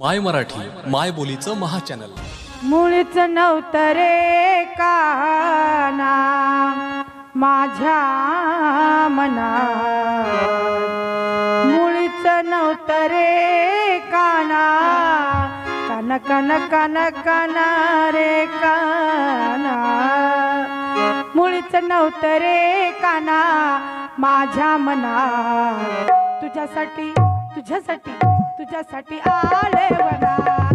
माय मराठी माय बोलीचं महा चॅनल मुळीच नवतरे काना माझ्या मना मुळीच नवतरे काना कन कन कन कन रे काना. मुळीच नवतरे काना माझ्या मना तुझ्यासाठी तुझ्यासाठी. तुझ्यासाठी आले बघा.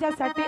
माझ्यासाठी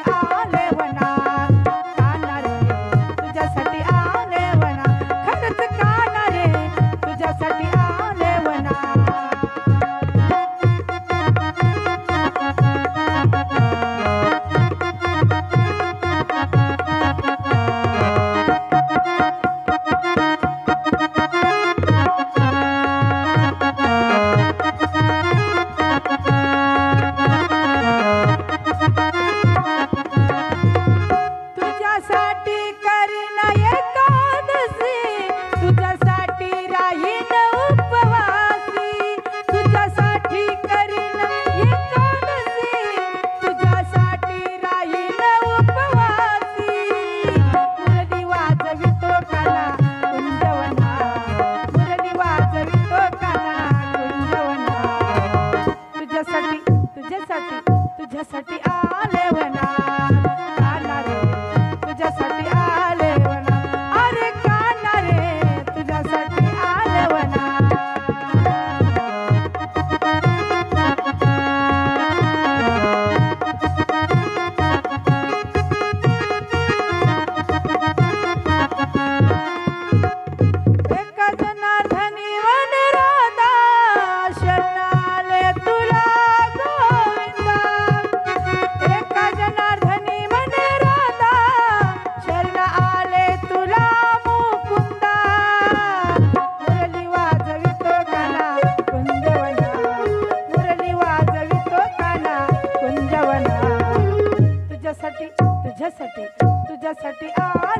तुझ्यासाठी तुझ्यासाठी आ